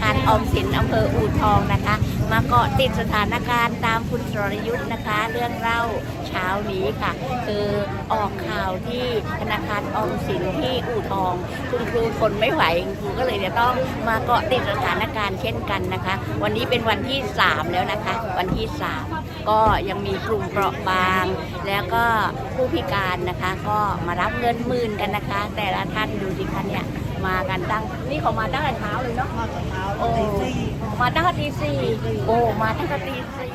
คารออมสินอำเภออูทองนะคะ มาเกาะติดสถานการณ์ตามคุณสรยุทธ์นะคะ เรื่องเล่าเช้านี้ค่ะ คือออกข่าวที่ธนาคารออมสินที่อู่ทอง คุณครูทนไม่ไหวคุณครูก็เลยจะต้องมาเกาะติดสถานการณ์เช่นกันนะคะ วันนี้เป็นวันที่ 3 แล้วนะคะ วันที่ 3 ก็ยังมีกลุ่มเปราะบาง แล้วก็ผู้พิการนะคะ ก็มารับเงินหมื่นกันนะคะ แต่ละท่านดูสิคะเนี่ย มากันตั้งนี่เขามาตั้งแต่เช้าเลยเนาะมาแต่เช้าโอ้ตีสี่มาตั้งแต่ตีสี่โอ้มาตั้งแต่ตีสี่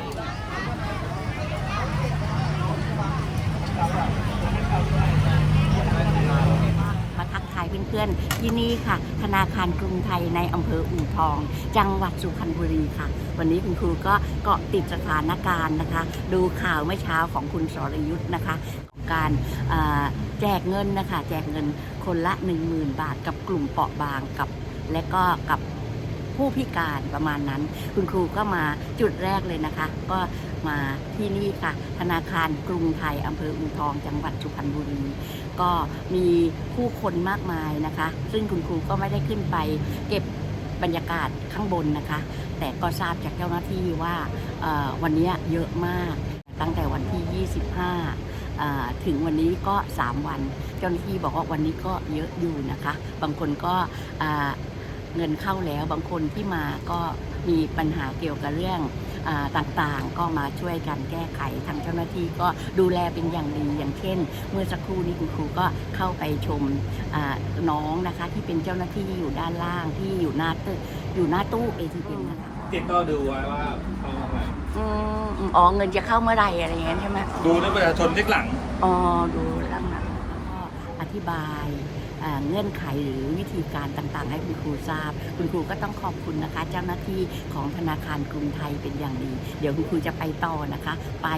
มาทักทายเพื่อนๆที่นี่ค่ะ ธนาคารกรุงไทยในอำเภออู่ทอง จังหวัดสุพรรณบุรีค่ะ วันนี้คุณครูก็เกาะติดสถานการณ์นะคะ ดูข่าวเมื่อเช้าของคุณสรยุทธ์นะคะของ การแจกเงินนะคะแจกเงินคนละ 10,000 บาท กับกลุ่มเปราะบางกับและก็กับผู้พิการประมาณนั้น คุณครูก็มาจุดแรกเลยนะคะ ก็มาที่นี่ค่ะ ธนาคารกรุงไทยอำเภออูทอง จังหวัดสุพรรณบุรีก็มีผู้คนมากมายนะคะ ซึ่งคุณครูก็ไม่ได้ขึ้นไปเก็บบรรยากาศข้างบนนะคะ แต่ก็ทราบจากเจ้าหน้าที่ว่าวันนี้เยอะมากตั้งแต่วันที่ 25อ่า ถึงวันนี้ก็ 3 วัน เจ้าหน้าที่บอกว่าวันนี้ก็เยอะอยู่นะคะ บางคนก็เงินเข้าแล้วบางคนที่มาก็มีปัญหาเกี่ยวกับเรื่องต่างๆ ก็มาช่วยกันแก้ไขทางเจ้าหน้าที่ก็ดูแลเป็นอย่างดีอย่างเช่น เมื่อสักครู่นี้คุณครูก็เข้าไปชมน้องนะคะที่เป็นเจ้าหน้าที่อยู่ด้านล่างที่อยู่หน้าตึกอยู่หน้าตู้ ATM นะคะ ติดก็ดูไว้ว่าเขาเอาไว้อืมอืมอ๋อเงินจะเข้าเมื่อไหร่อะไรอย่างเงี้ยใช่ไหมดูแล้วประชาชนที่หลัง อ๋อดูหลังๆแล้วก็อธิบายอ่าเงื่อนไขหรือวิธีการต่างๆ ให้คุณครูทราบ คุณครูก็ต้องขอบคุณนะคะ เจ้าหน้าที่ของธนาคารกรุงไทยเป็นอย่างดี เดี๋ยวคุณครูจะไปต่อนะคะ ไป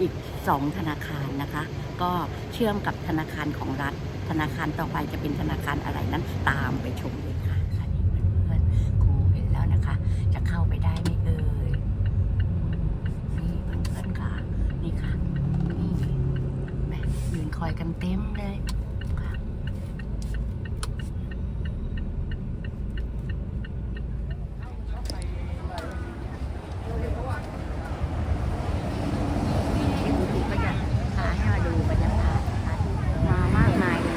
อีก 2 ธนาคารนะคะ ก็เชื่อมกับธนาคารของรัฐ ธนาคารต่อไปจะเป็นธนาคารอะไรนั้นตามไปชมเลยค่ะค่ะนี่เพื่อนๆครูเห็นแล้วนะคะ จะเข้าไปได้ไหมเอ่ยนี่เพื่อนๆค่ะ นี่ค่ะ นี่แหม่ยืนค อยกันเต็มเลยค่ะก็จะพาให้มาดูบรรยากาศนะคะมามากมายเลย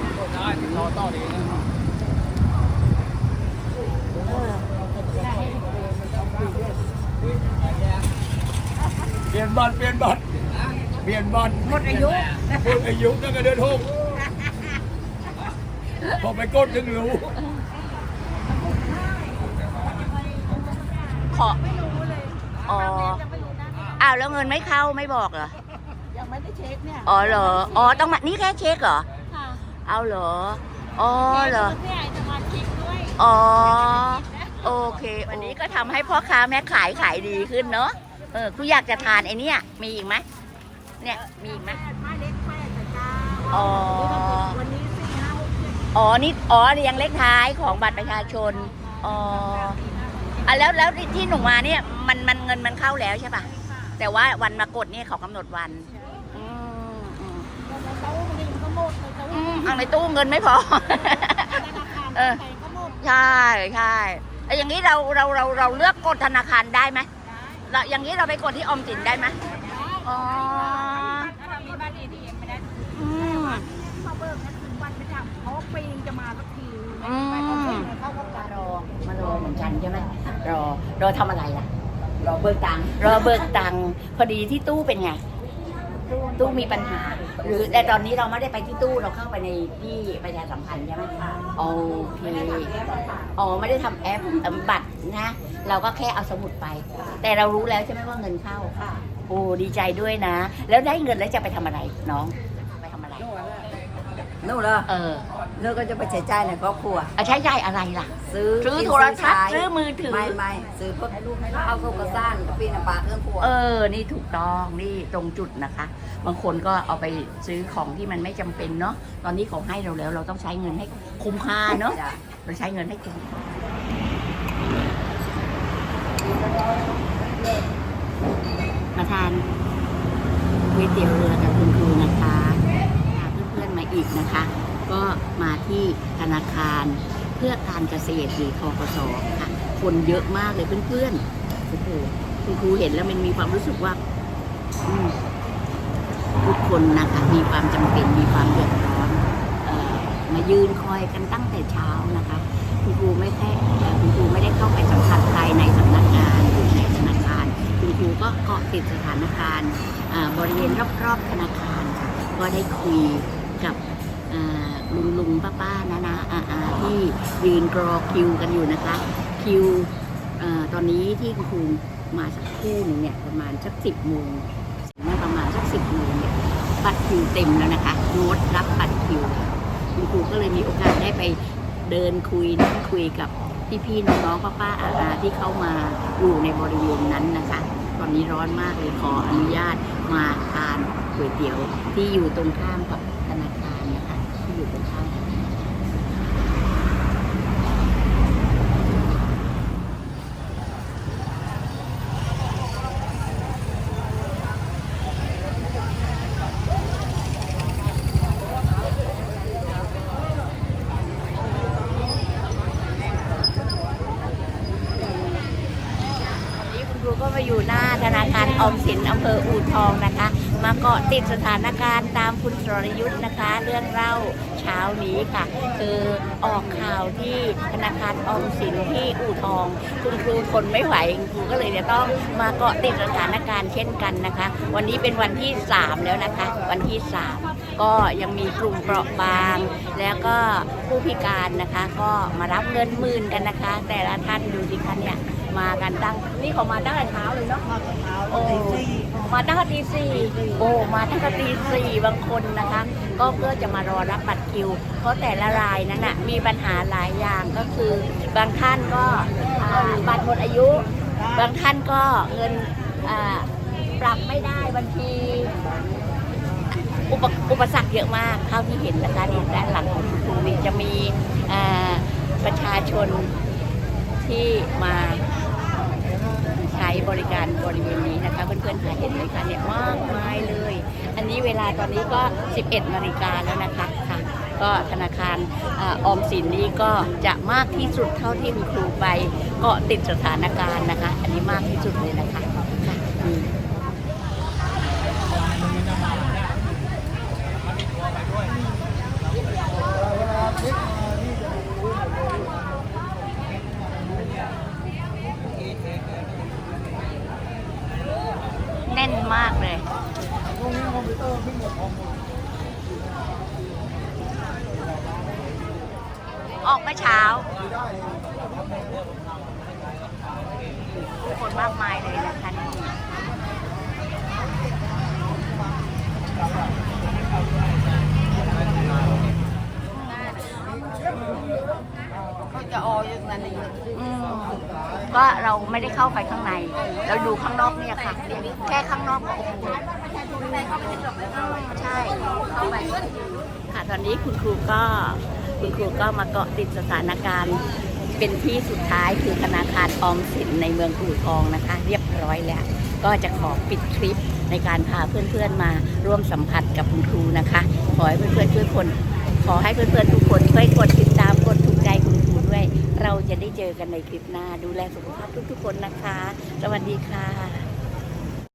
เปลี่ยนบัตรเปลี่ยนบัตร เปลี่ยนบัตรหมดอายุหมดอายุตั้งแต่เดือนหกพอไปกดถึงรู้ขออ๋ออ้าวแล้วเงินไม่เข้าไม่บอกเหรอยังไม่ได้เช็คเนี่ยอ๋อเหรออ๋อต้องมานี่แค่เช็คเหรอค่ะเอาเหรออ๋อเหรอพี่ไอ้จะมาเช็คด้วยอ๋อโอเควันนี้ก็ทำให้พ่อค้าแม่ขายขายดีขึ้นเนาะเออกูอยากจะทานไอ้เนี่ยมีอีกไหม เนี่ยมีอีกไหมไม่เล็กไม่แต่จ้าอ๋อ วันนี้สี่ห้าหกเจ็ดอ๋อนี่อ๋อเรียงเลขท้ายของบัตรประชาชน อ๋ออะแล้วแล้วที่หนูมาเนี่ยมันมันเงินมันเข้าแล้วใช่ปะแต่ว่าวันมากดเนี่ยเขากำหนดวัน อืมอืมแล้วเต้ามันยังก็หมดเลยเต้าอืมเอาในตู้เงินไม่พอ ธนาคารเออ ไปก็หมดใช่ใช่แล้วอย่างนี้เราเราเราเราเลือกกดธนาคารได้ไหมเราอย่างนี้เราไปกดที่ออมสินได้ไหมอ๋อ มาสักทีอืมไปเอาเงินเข้าก็การรอมารอเหมือนกันใช่ไหมรอรอทำอะไรล่ะ รอเบิกตังค์รอเบิกตังค์พอดีที่ตู้เป็นไง ตู้มีปัญหา หรือแต่ตอนนี้เราไม่ได้ไปที่ตู้เราเข้าไปในที่ประชาสัมพันธ์ใช่ไหมโอเค อ๋อไม่ได้ทำแอปเอิ่มบัตรนะ เราก็แค่เอาสมุดไป แต่เรารู้แล้วใช่ไหมว่าเงินเข้าค่ะโอ้ดีใจด้วยนะ แล้วได้เงินแล้วจะไปทำอะไรน้องไปทำอะไร นู่นเหรอเออนู่นก็จะไปใช้จ่ายในครอบครัว เอาใช้ใช้อะไรล่ะ ซื้อซื้อกินโทรทัศน์ใช้ซื้อมือถือ ไม่ไม่ซื้อพวกข้าวพวกกระซ่านกาแฟน้ำปลาเครื่องครัว เออ นี่ถูกต้องนี่ตรงจุดนะคะ บางคนก็เอาไปซื้อของที่มันไม่จำเป็นเนาะ ตอนนี้เขาให้เราแล้ว เราต้องใช้เงินให้คุ้มค่าเนาะ จ้ะ เราใช้เงินให้คุ้มมาทานก๋วยเตี๋ยวเรือกับคุณครูนะคะพาเพื่ อีกนะคะ ก็มาที่ธนาคารเพื่อการเกษตรหรือทกสค่ะ คนเยอะมากเลยเพื่อนๆโอ้โหคุณครูเห็นแล้วมันมีความรู้สึกว่าทุกคนนะคะมีความจำเป็นมีความเดือดร้อนออมายืนคอยกันตั้งแต่เช้านะคะ คุณครูไม่แค่คุณครูไม่ได้เข้าไปสัมผัสภายในสำนักงานหรือในธนาคาร คุณครูก็เกาะติดสถานการณ์บริเวณรอบๆธนาคารค่ะก็ได้คุย กับลุงลุงป้าป้านะนะอาอาที่ยืนรอคิวกันอยู่นะคะ คิวอตอนนี้ที่คุณครูมาสักครู่หนึงเนี่ยประมาณสักสิบโมงเมื่อประมาณสักสิบโมงเนี่ยบัตรคิวเต็มแล้วนะคะงดรับบัตรคิวคุณครูก็เลยมีโอกาสได้ไปเดินคุยนั่งคุยกับพี่ๆน้องๆป้าๆอาอาที่เข้ามาอยู่ในบริเวณนั้นนะคะตอนนี้ร้อนมากเลยขออนุญาตมาทานก๋วยเตี๋ยวที่อยู่ตรงข้ามกับธนาคารนะคะที่อยู่ตรงข้ามกับธนาคาร วันนี้ ครูก็มาอยู่หน้าธนาคารออมสินอำเภออู่ทองนะคะ มาเกาะติดสถานการณ์ตามคุณสรยุทธ์นะคะ เรื่องเล่าเช้านี้ค่ะ คือออกข่าวที่ธนาคารออมสินที่อู่ทอง คุณครูทนไม่ไหวคุณครูก็เลยจะต้องมาเกาะติดสถานการณ์เช่นกันนะคะ วันนี้เป็นวันที่ 3 แล้วนะคะ วันที่ 3 ก็ยังมีกลุ่มเปราะบาง แล้วก็ผู้พิการนะคะ ก็มารับเงินหมื่นกันนะคะ แต่ละท่านดูสิคะเนี่ย มากันตั้งนี่เขามาตั้งแต่เช้าเลยเนาะมาแต่เช้าโอ้มาตั้งแต่ตีสี่โอ้มาตั้งแต่ตีสี่บางคนนะคะ ก็เพื่อจะมารอรับบัตรคิว เพราะแต่ละรายนั้นน่ะมีปัญหาหลายอย่างก็คือบางท่านก็อ่าบัตรหมดอายุ บางท่านก็เงินอ่าปรับไม่ได้บัญชีอุปอุปสรรคเยอะมากเท่าที่เห็นนะคะนี่ด้านหลังของคุณครูนี่จะมีอ่าประชาชนที่มาใช้ บริการบริเวณนี้นะคะ เพื่อนๆหาเห็นไหมคะเนี่ยมากมายเลย อันนี้เวลาตอนนี้ก็ 11นาฬิกาแล้วนะคะค่ะก็ธนาคารออมสินนี่ก็จะมากที่สุดเท่าที่คุณครูไปเกาะติดสถานการณ์นะคะ อันนี้มากที่สุดเลยนะคะค่ะนี่ แน่นมากเลย ออกเมื่อเช้าคน มากมายเลยนะคะนี่เขาจะออยนั้นเองอืมก็เราไม่ได้เข้าไปข้างใน เราดูข้างนอกเนี่ยค่ะ แค่ข้างนอกก็โอ้โหใช่เข้าไปค่ะตอนนี้คุณครูก็คุณครูก็มาเกาะติดสถานการณ์ เป็นที่สุดท้ายคือธนาคารออมสินในเมืองอู่ทองนะคะ เรียบร้อยแล้ว ก็จะขอปิดคลิปในการพาเพื่อนๆมาร่วมสัมผัสกับคุณครูนะคะ ขอให้เพื่อนๆช่วยคน ขอให้เพื่อนๆทุกคนช่วยกดติดตามกดถูกใจคุณครูด้วย เราจะได้เจอกันในคลิปหน้าดูแลสุขภาพทุกๆคนนะคะ สวัสดีค่ะ